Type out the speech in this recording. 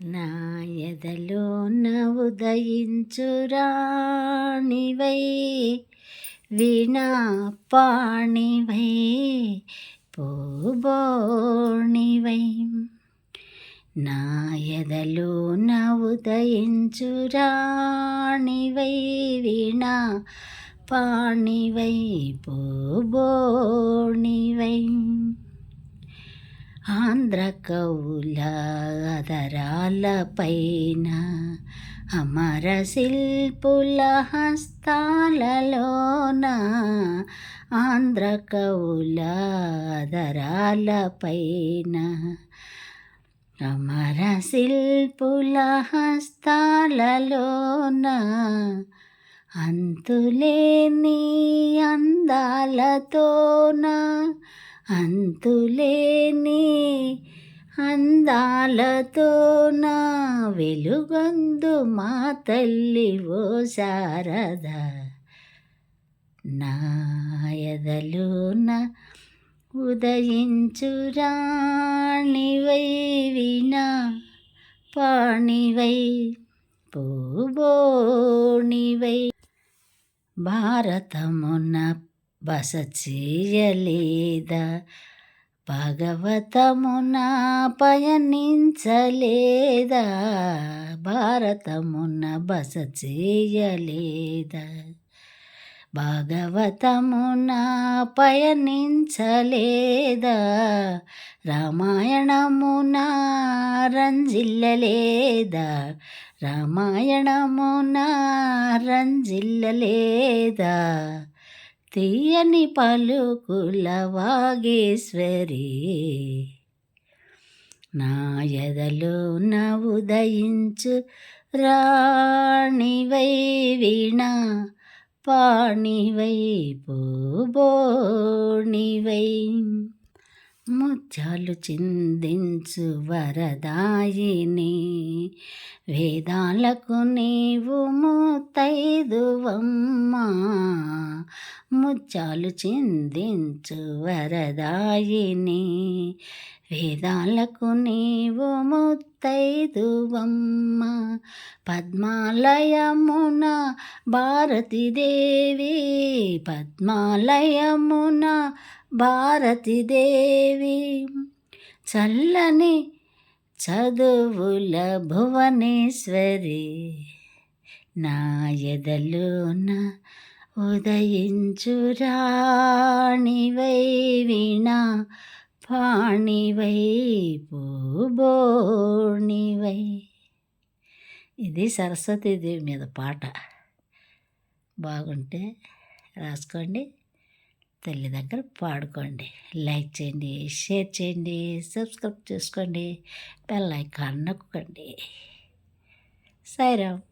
నా ఎదలో ఉదయించురాణివై వీణా పాణివై పోబోణివై నా ఎదలో ఉదయించురాణివై వీణా పాణివై పోబోణివై ఆంధ్ర కవుల పైన అమర శిల్పుల హస్తాలలోన ఆంధ్ర కవుల పైన అమర శిల్పుల హస్తాలలోన అంతులేని అందాలతోన అంతులే అందాలతో నా వెలుగొందు మా తల్లి ఓ శారద. నా ఉదయించురాణివై వినా పాణివై పూబోణివై భారతమున బస చేయలేదా భగవతమున పయనించలేదా? భారతమున బస చేయలేదా? భాగవతమున పయనించలేదా? రామాయణమున రంజిల్లలేదా? రామాయణమున రంజిల్లలేదా? తీయని పలుకుల వాగేశ్వరి నా ఎదలో నా ఉదయించు రాణివై వీణ పాణివై పోబోణివై ముత్యాలు చిందించు వరదాయిని. వేదాలకు నీవు ముత్తైదువమ్మా ముత్యాలు చిందించు వరదాయిని. వేదాలకు నీవు ముత్తైదువమ్మ పద్మాలయమున భారతీదేవి పద్మాలయమున భారతిదేవి చల్లని చదువుల భువనేశ్వరి నా ఎదలోన ఉదయించురాణివై వీణా పాణివై పూబోణివై ఇది సరస్వతీదేవి మీద పాట. బాగుంటే రాసుకోండి. తల్లి దగ్గర పాడుకోండి. లైక్ చేయండి షేర్ చేయండి సబ్స్క్రైబ్ చేసుకోండి బెల్ ఐకాన్ నొక్కండి. సాయిరామ్.